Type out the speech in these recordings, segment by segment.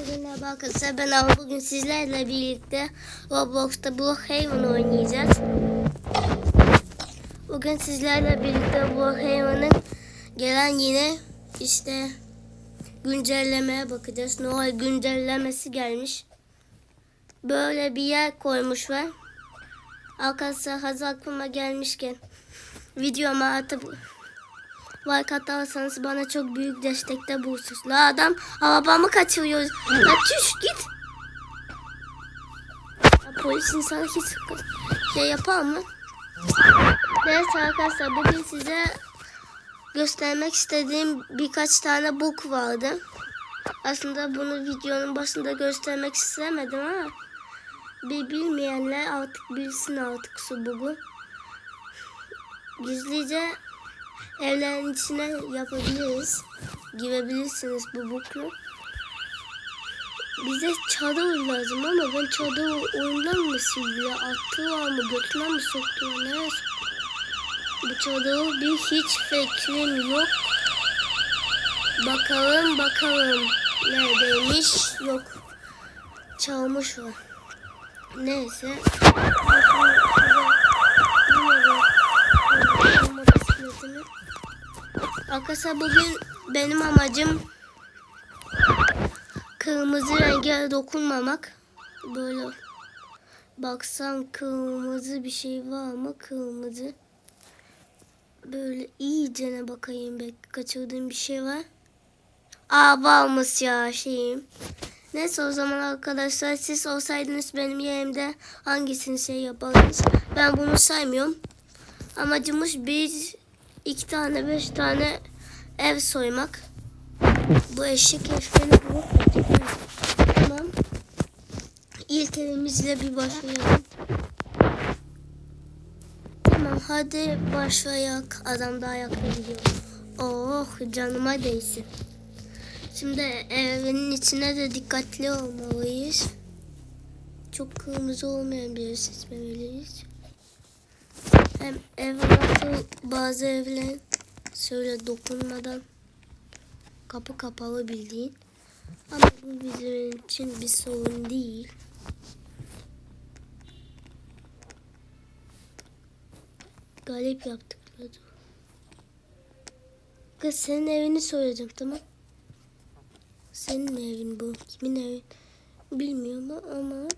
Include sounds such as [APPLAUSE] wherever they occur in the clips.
Herkese merhaba arkadaşlar. Ben Ama bugün sizlerle birlikte Roblox'ta Brookhaven oynayacağız. Bugün sizlerle birlikte Brookhaven'ın gelen yine işte güncellemeye bakacağız. Noel güncellemesi gelmiş. Böyle bir yer koymuşlar. Arkadaşlar hazır aklıma gelmişken videoma atıp like atarsanız bana çok büyük destekte bulursunuz. La adam arabamı kaçırıyor. La çüş git. Ya, polis insana hiç şey yapar mı? Neyse arkadaşlar bugün size göstermek istediğim birkaç tane book vardı. Aslında bunu videonun başında göstermek istemedim ama bir bilmeyenler artık bilsin artık şu book'u. Gizlice evlerin içine yapabiliriz. Girebilirsiniz bu buklu. Bize çadır lazım ama ben çadır oyundan mı sildiler? Attılar mı? Götüne mi soktular? Nereye soktular? Bu çadırı bir hiç fikrim yok. Bakalım bakalım. Neredeymiş? Yok. Çalmış var. Neyse. Motosikletimi Arkadaşlar bugün benim amacım kırmızı renge dokunmamak. Böyle baksam kırmızı bir şey var mı? Kırmızı. Böyle iyicene bakayım belki kaçırdığım bir şey var. Aa varmış ya şeyim. Neyse o zaman arkadaşlar siz olsaydınız benim yerimde hangisini şey yapardınız? Ben bunu saymıyorum. Amacımız bir iki tane beş tane ev soymak. Bu eşek herifleri bulup Tamam. İlk evimizle bir başlayalım. Tamam hadi başlayak. Adam daha yaklaşıyor. Oh canıma değsin. Şimdi evin içine de dikkatli olmalıyız. Çok kırmızı olmayan bir yer seçmemeliyiz. Hem ev nasıl bazı evler şöyle dokunmadan kapı kapalı bildiğin. Ama bu bizim için bir sorun değil. Galip yaptıkları. Kız senin evini soracağım tamam. Senin evin bu. Kimin evi? Bilmiyorum ama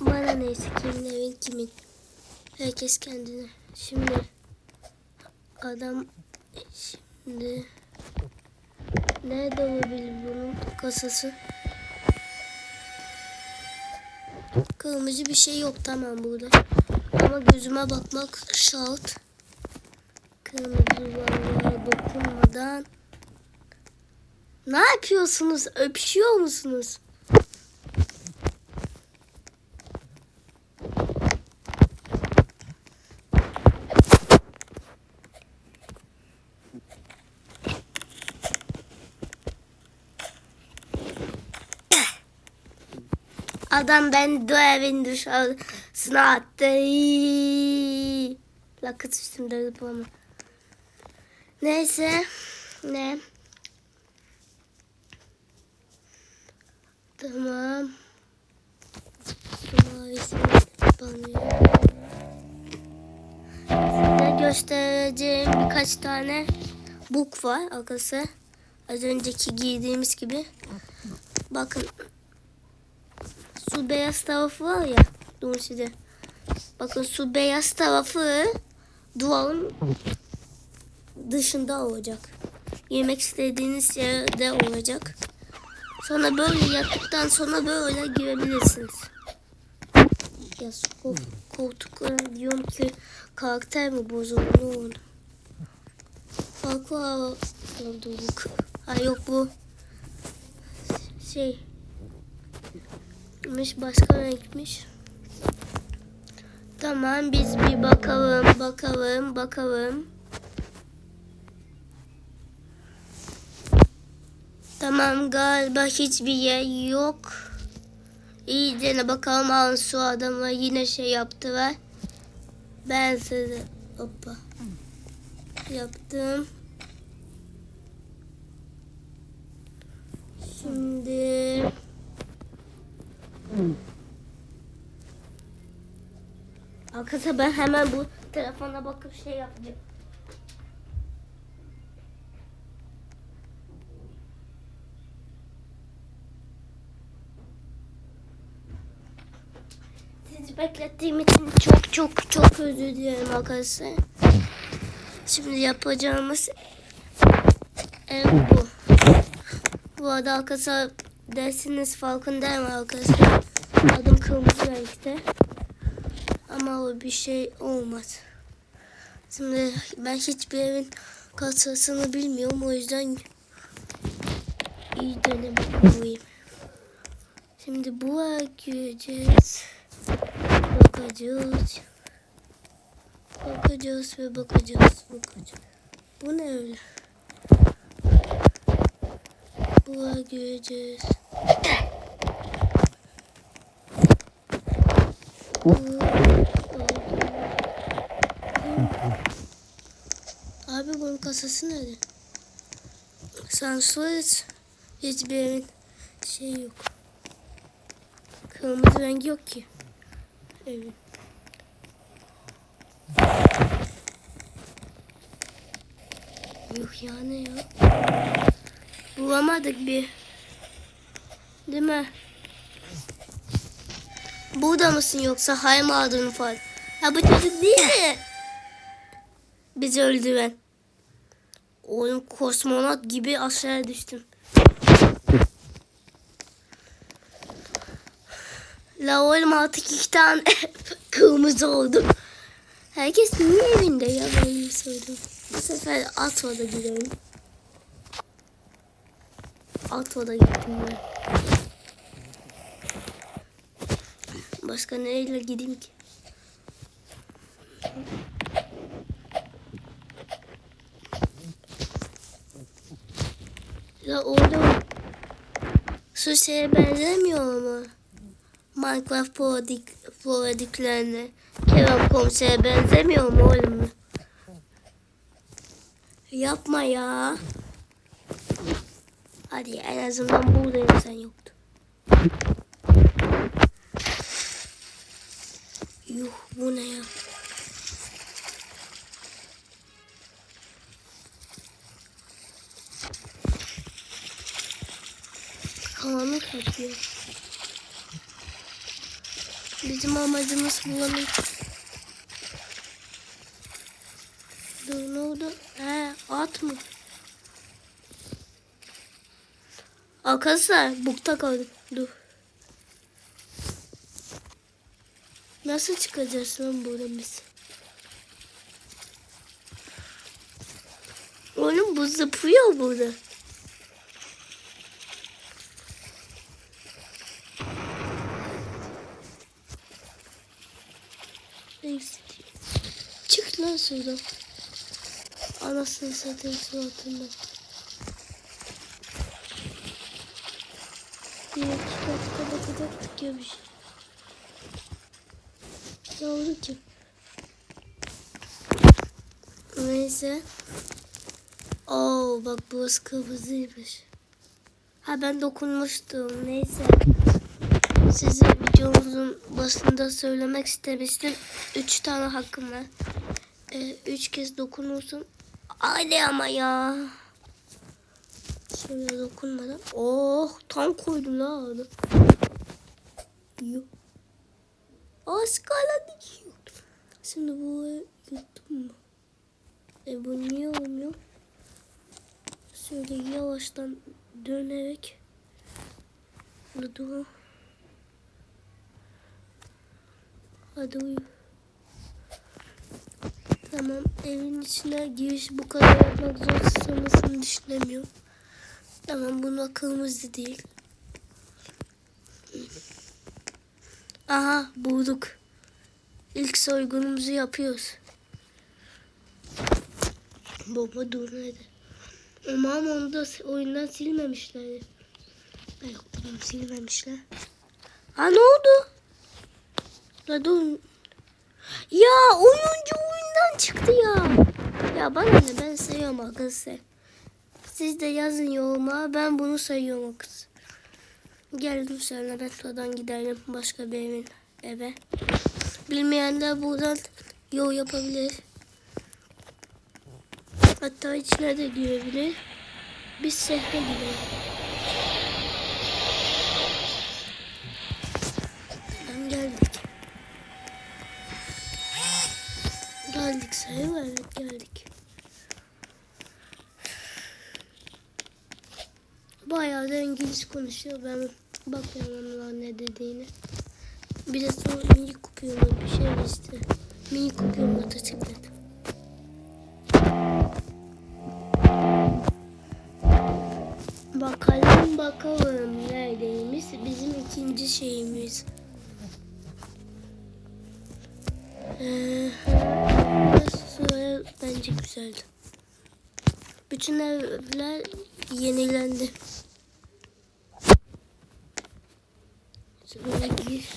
bana neyse kimin evin kimin. Herkes kendine. Şimdi adam şimdi nerede olabilir bunun kasası? Kırmızı bir şey yok tamam burada. Ama gözüme bakmak şart. Kırmızı varlığa dokunmadan. Ne yapıyorsunuz? Öpüşüyor musunuz? Adam ben de evin dışarısına attı. La kız üstümde zıplama. Neyse. Ne? Tamam. Size göstereceğim birkaç tane book var arkadaşlar. Az önceki giydiğimiz gibi. Bakın. Su beyaz tarafı var ya. Durun size. Bakın su beyaz tarafı duvarın dışında olacak. Yemek istediğiniz yerde olacak. Sonra böyle yattıktan sonra böyle girebilirsiniz. Ya kol, koltuklara diyorum ki karakter mi bozuldu ne oldu? Farklı olduk. Ha yok bu şey miş başka renkmiş. Tamam biz bir bakalım bakalım bakalım. Tamam galiba hiçbir yer yok. İyice bakalım Ansu adama yine şey yaptılar. Ben size hoppa yaptım. Şimdi Arkadaşlar ben hemen bu telefona bakıp şey yapacağım. Sizi beklettiğim için çok çok çok özür dilerim arkadaşlar. Şimdi yapacağımız ev bu. Bu arada arkadaşlar dersiniz farkındayım arkadaşlar. Adım kırmızı renkte. Ama o bir şey olmaz. Şimdi ben hiçbir evin kasasını bilmiyorum. O yüzden iyi bakmalıyım. Şimdi bu gireceğiz. Bakacağız. Bakacağız ve bakacağız. Bakacağız. Bu ne öyle? Buna gireceğiz. Abi bunun kasası nerede? Sansürüz. Hiçbir şey yok. Kırmızı rengi yok ki. Evin. Yuh ya ne ya? Bulamadık bir. Değil mi? Burada mısın yoksa hay aldın falan? Ha bu çocuk değil mi? Bizi öldüren. Oğlum kosmonot gibi aşağıya düştüm. La oğlum artık iki tane [LAUGHS] kırmızı oldu. Herkes niye evinde ya ben mi söyledim. Bu sefer Atvo'da gidelim. Atvo'da gittim ben. Başka neyle gideyim ki? Ya oğlum şu şeye benzemiyor mu? Minecraft Prodik, Prodiklerine. Kerem komisere benzemiyor mu oğlum? Yapma ya. Hadi en azından buradayım sen yoktu. Yuh bu ne ya? Karanlık yapıyor. Bizim amacımız bulanık. Dur ne oldu? He at mı? Arkadaşlar bukta kaldım. Dur. Nasıl çıkacağız lan buradan biz? Oğlum bu zıplıyor burada. Neyse. Lan şuradan. Anasını satayım suratından. Bir iki dakika bakacaktık ya bir. Ne oldu ki? Neyse. Oo bak burası kırmızıymış. Ha ben dokunmuştum. Neyse. Size videomuzun başında söylemek istemiştim. Üç tane hakkım var. Ee, üç kez dokunursun. Hadi ama ya. Şöyle dokunmadan. Oh tam koydum la onu. Yok. Az kala dikiyor. Şimdi bu yuttum mu? E bu niye olmuyor? Şöyle yavaştan dönerek Dur. Hadi uyu. Tamam evin içine giriş bu kadar yapmak zor sanırsın düşünemiyorum. Tamam buna kırmızı değil. Aha bulduk. İlk soygunumuzu yapıyoruz. Baba dur nerede? Umarım onu da oyundan silmemişler. Yok tamam silmemişler. Ha ne oldu? La dur. Ya oyuncu oyundan çıktı ya. Ya bana ne ben seviyorum arkadaşlar. Siz de yazın yoruma ben bunu sayıyorum arkadaşlar. Geldim sonra metrodan gidelim başka bir evin eve. Bilmeyenler buradan yol yapabilir. Hatta içine de girebilir. Biz şehre gidelim. Tamam geldik. Geldik sayı evet geldik. Bayağı da İngiliz konuşuyor. Ben bakmıyorum ona ne dediğini. Bir de sonra mini kupyon bir şey işte. Mini kupyon motosiklet. Bakalım bakalım neredeymiş. Bizim ikinci şeyimiz. Ee, bence güzeldi. Bütün evler yenilendi. Şöyle gir.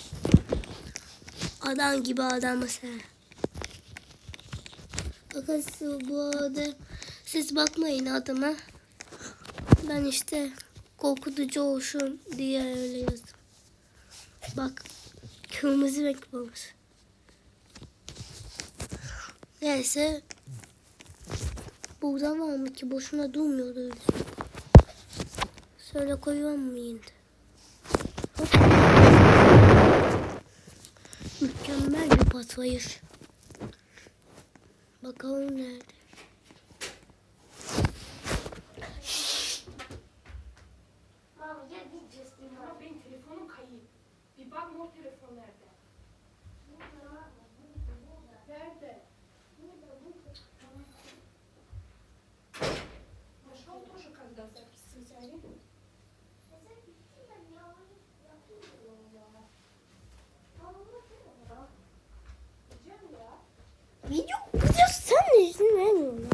Adam gibi adam mesela. Bakın bu arada siz bakmayın adıma. Ben işte korkutucu olsun diye öyle yazdım. Bak kırmızı renk olmuş. Neyse. Burada var mı ki boşuna durmuyordu öyle. Şöyle koyuyor muyum? Hop. Mükemmel bir patlayış. Bakalım nerede? Ama benim telefonum kayıp. Bir bak mor telefon? Nerede? kalacak gitsin söyle. Video kızıyorsan ne izin vermiyorum.